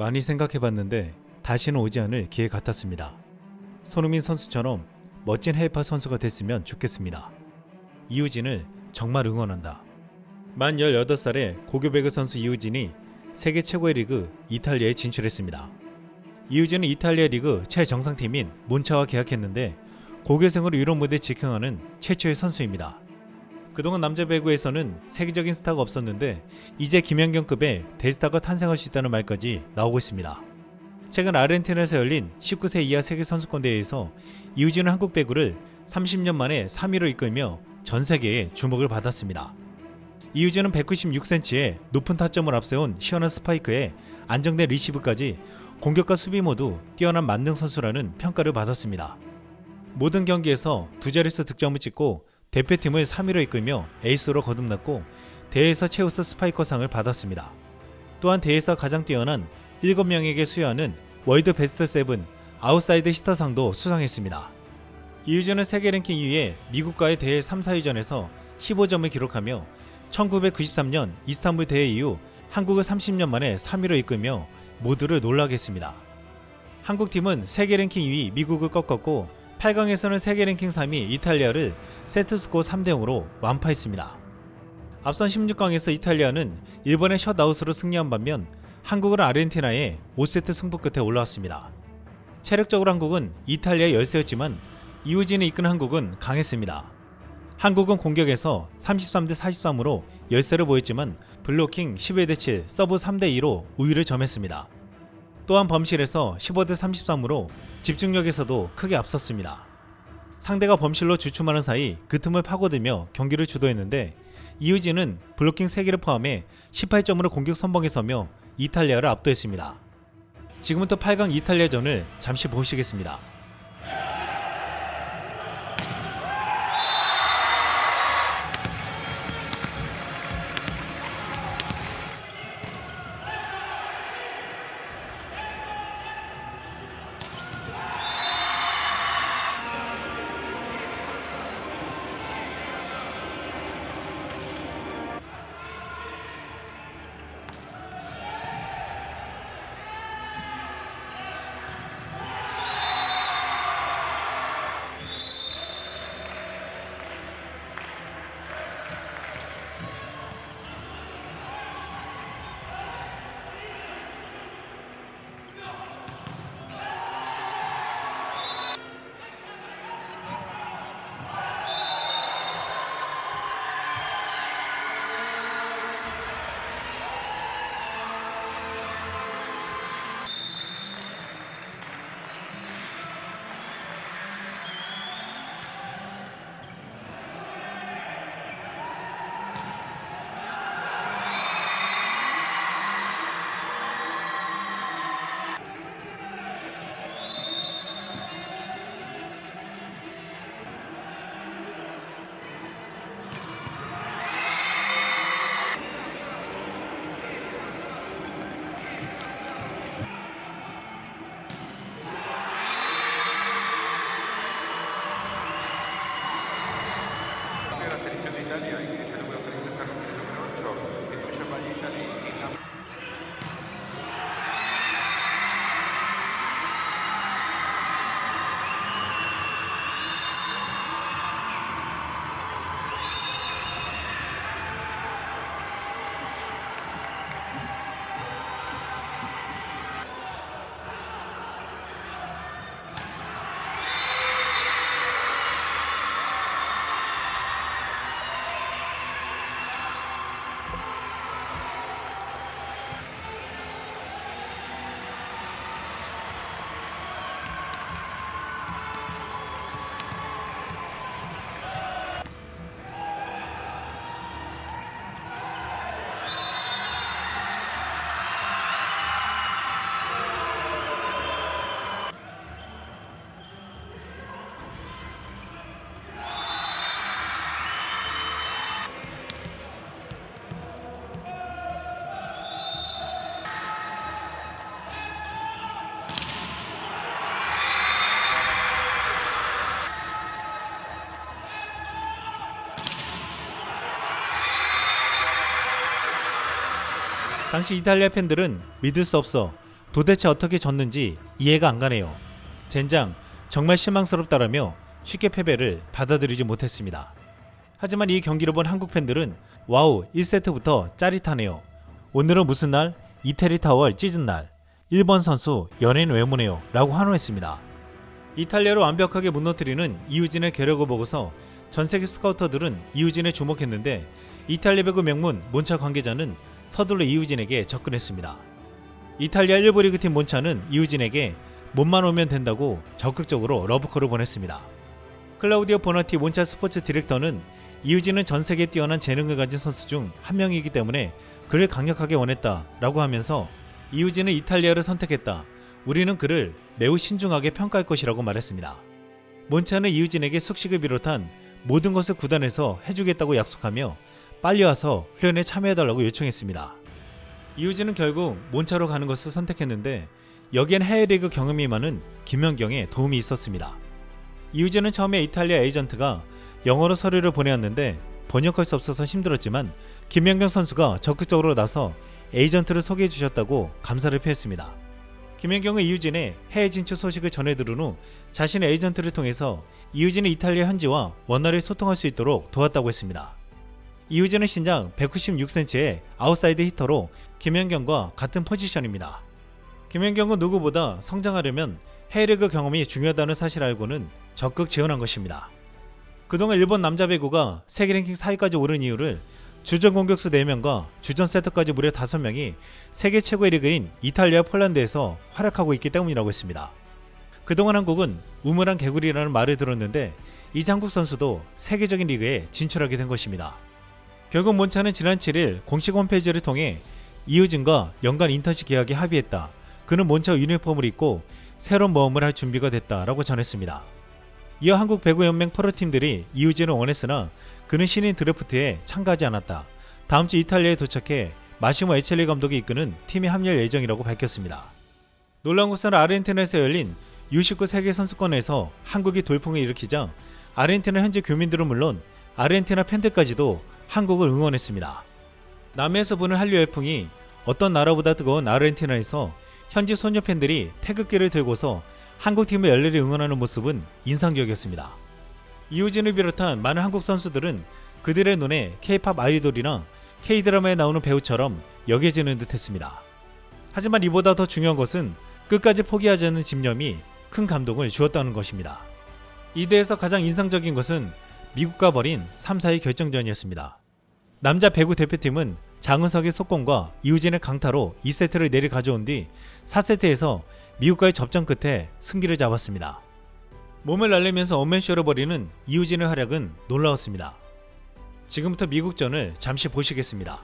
많이 생각해봤는데 다시는 오지 않을 기회 같았습니다. 손흥민 선수처럼 멋진 해외파 선수가 됐으면 좋겠습니다. 이우진을 정말 응원한다. 만 18살의 고교 배구 선수 이우진이 세계 최고의 리그 이탈리아에 진출했습니다. 이우진은 이탈리아 리그 최정상팀인 몬차와 계약했는데 고교생으로 유럽 무대 직행하는 최초의 선수입니다. 그동안 남자 배구에서는 세계적인 스타가 없었는데 이제 김연경급의 대스타가 탄생할 수 있다는 말까지 나오고 있습니다. 최근 아르헨티나에서 열린 19세 이하 세계 선수권 대회에서 이우진은 한국 배구를 30년 만에 3위로 이끌며 전 세계에 주목을 받았습니다. 이우진은 196cm의 높은 타점을 앞세운 시원한 스파이크에 안정된 리시브까지 공격과 수비 모두 뛰어난 만능 선수라는 평가를 받았습니다. 모든 경기에서 두 자릿수 득점을 찍고 대표팀을 3위로 이끌며 에이스로 거듭났고 대회에서 최우수 스파이커상을 받았습니다. 또한 대회에서 가장 뛰어난 7명에게 수여하는 월드 베스트 세븐 아웃사이드 히터상도 수상했습니다. 이유진은 세계 랭킹 2위에 미국과의 대회 3, 4위전에서 15점을 기록하며 1993년 이스탄불 대회 이후 한국을 30년 만에 3위로 이끌며 모두를 놀라게 했습니다. 한국팀은 세계 랭킹 2위 미국을 꺾었고 8강에서는 세계 랭킹 3위 이탈리아를 세트스코어 3대 0으로 완파했습니다. 앞선 16강에서 이탈리아는 일본의 셧아웃으로 승리한 반면 한국은 아르헨티나의 5세트 승부 끝에 올라왔습니다. 체력적으로 한국은 이탈리아의 열세였지만 이우진이 이끈 한국은 강했습니다. 한국은 공격에서 33대 43으로 열세를 보였지만 블로킹 11대 7, 서브 3대 2로 우위를 점했습니다. 또한 범실에서 15대 33으로 집중력에서도 크게 앞섰습니다. 상대가 범실로 주춤하는 사이 그 틈을 파고들며 경기를 주도했는데 이우진은 블로킹 3개를 포함해 18점으로 공격 선봉에 서며 이탈리아를 압도했습니다. 지금부터 8강 이탈리아전을 잠시 보시겠습니다. 당시 이탈리아 팬들은 믿을 수 없어 도대체 어떻게 졌는지 이해가 안 가네요. 젠장 정말 실망스럽다라며 쉽게 패배를 받아들이지 못했습니다. 하지만 이 경기를 본 한국 팬들은 와우 1세트부터 짜릿하네요. 오늘은 무슨 날? 이태리 타월 찢은 날. 일본 선수 연예인 외모네요. 라고 환호했습니다. 이탈리아로 완벽하게 무너뜨리는 이우진의 괴력을 보고서 전 세계 스카우터들은 이우진에 주목했는데 이탈리아 배구 명문 몬차 관계자는 서둘러 이우진에게 접근했습니다. 이탈리아 1부 리그팀 몬차는 이우진에게 몸만 오면 된다고 적극적으로 러브콜을 보냈습니다. 클라우디오 보나티 몬차 스포츠 디렉터는 이우진은 전 세계 뛰어난 재능을 가진 선수 중 한 명이기 때문에 그를 강력하게 원했다라고 하면서 이우진은 이탈리아를 선택했다. 우리는 그를 매우 신중하게 평가할 것이라고 말했습니다. 몬차는 이우진에게 숙식을 비롯한 모든 것을 구단에서 해주겠다고 약속하며 빨리 와서 훈련에 참여해달라고 요청했습니다. 이우진은 결국 몬차로 가는 것을 선택했는데 여기엔 해외리그 경험이 많은 김연경의 도움이 있었습니다. 이우진은 처음에 이탈리아 에이전트가 영어로 서류를 보내었는데 번역할 수 없어서 힘들었지만 김연경 선수가 적극적으로 나서 에이전트를 소개해 주셨다고 감사를 표했습니다. 김연경은 이우진의 해외 진출 소식을 전해 들은 후 자신의 에이전트를 통해서 이우진의 이탈리아 현지와 원활히 소통할 수 있도록 도왔다고 했습니다. 이우진은 신장 196cm의 아웃사이드 히터로 김연경과 같은 포지션입니다. 김연경은 누구보다 성장하려면 해외리그 경험이 중요하다는 사실을 알고는 적극 지원한 것입니다. 그동안 일본 남자 배구가 세계 랭킹 4위까지 오른 이유를 주전 공격수 4명과 주전 세터까지 무려 5명이 세계 최고의 리그인 이탈리아 폴란드에서 활약하고 있기 때문이라고 했습니다. 그동안 한국은 우물한 개구리라는 말을 들었는데 이제 한국 선수도 세계적인 리그에 진출하게 된 것입니다. 결국 몬차는 지난 7일 공식 홈페이지를 통해 이우진과 연간 인턴십 계약에 합의했다. 그는 몬차 유니폼을 입고 새로운 모험을 할 준비가 됐다라고 전했습니다. 이어 한국 배구연맹 프로팀들이 이우진을 원했으나 그는 신인 드래프트에 참가하지 않았다. 다음 주 이탈리아에 도착해 마시모 에첼리 감독이 이끄는 팀에 합류할 예정이라고 밝혔습니다. 놀라운 것은 아르헨티나에서 열린 U19 세계 선수권에서 한국이 돌풍을 일으키자 아르헨티나 현지 교민들은 물론 아르헨티나 팬들까지도 한국을 응원했습니다. 남해에서 부는 한류 열풍이 어떤 나라보다 뜨거운 아르헨티나에서 현지 소녀 팬들이 태극기를 들고서 한국 팀을 열렬히 응원하는 모습은 인상적이었습니다. 이우진을 비롯한 많은 한국 선수들은 그들의 눈에 K-팝 아이돌이나 K-드라마에 나오는 배우처럼 여겨지는 듯했습니다. 하지만 이보다 더 중요한 것은 끝까지 포기하지 않는 집념이 큰 감동을 주었다는 것입니다. 이 대에서 가장 인상적인 것은 미국과 벌인 3, 4위 결정전이었습니다. 남자 배구 대표팀은 장은석의 속공과 이우진의 강타로 2세트를 내리 가져온 뒤 4세트에서 미국과의 접전 끝에 승기를 잡았습니다. 몸을 날리면서 원맨쇼를 벌이는 이우진의 활약은 놀라웠습니다. 지금부터 미국전을 잠시 보시겠습니다.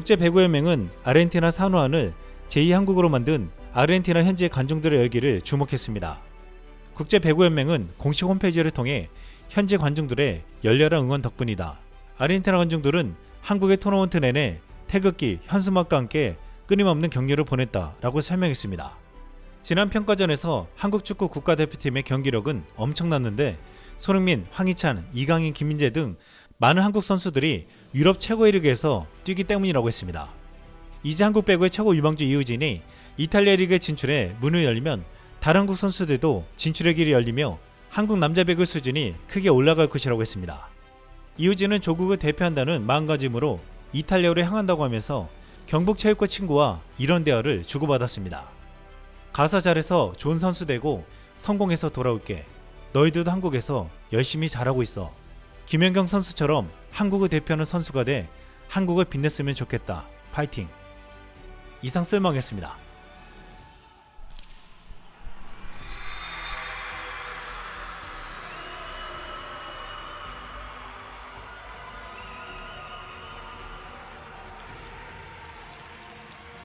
국제 배구연맹은 아르헨티나 산호안을 제2한국으로 만든 아르헨티나 현지 관중들의 열기를 주목했습니다. 국제 배구연맹은 공식 홈페이지를 통해 현지 관중들의 열렬한 응원 덕분이다. 아르헨티나 관중들은 한국의 토너먼트 내내 태극기, 현수막과 함께 끊임없는 격려를 보냈다라고 설명했습니다. 지난 평가전에서 한국 축구 국가대표팀의 경기력은 엄청났는데 손흥민, 황희찬, 이강인, 김민재 등 많은 한국 선수들이 유럽 최고의 리그에서 뛰기 때문이라고 했습니다. 이제 한국 배구의 최고 유망주 이우진이 이탈리아 리그에 진출해 문을 열리면 다른 한국 선수들도 진출의 길이 열리며 한국 남자 배구 수준이 크게 올라갈 것이라고 했습니다. 이우진은 조국을 대표한다는 마음가짐으로 이탈리아로 향한다고 하면서 경북체육과 친구와 이런 대화를 주고받았습니다. 가서 잘해서 좋은 선수 되고 성공해서 돌아올게. 너희들도 한국에서 열심히 잘하고 있어. 김연경 선수처럼 한국을 대표하는 선수가 돼 한국을 빛냈으면 좋겠다. 파이팅. 이상 쓸망했습니다.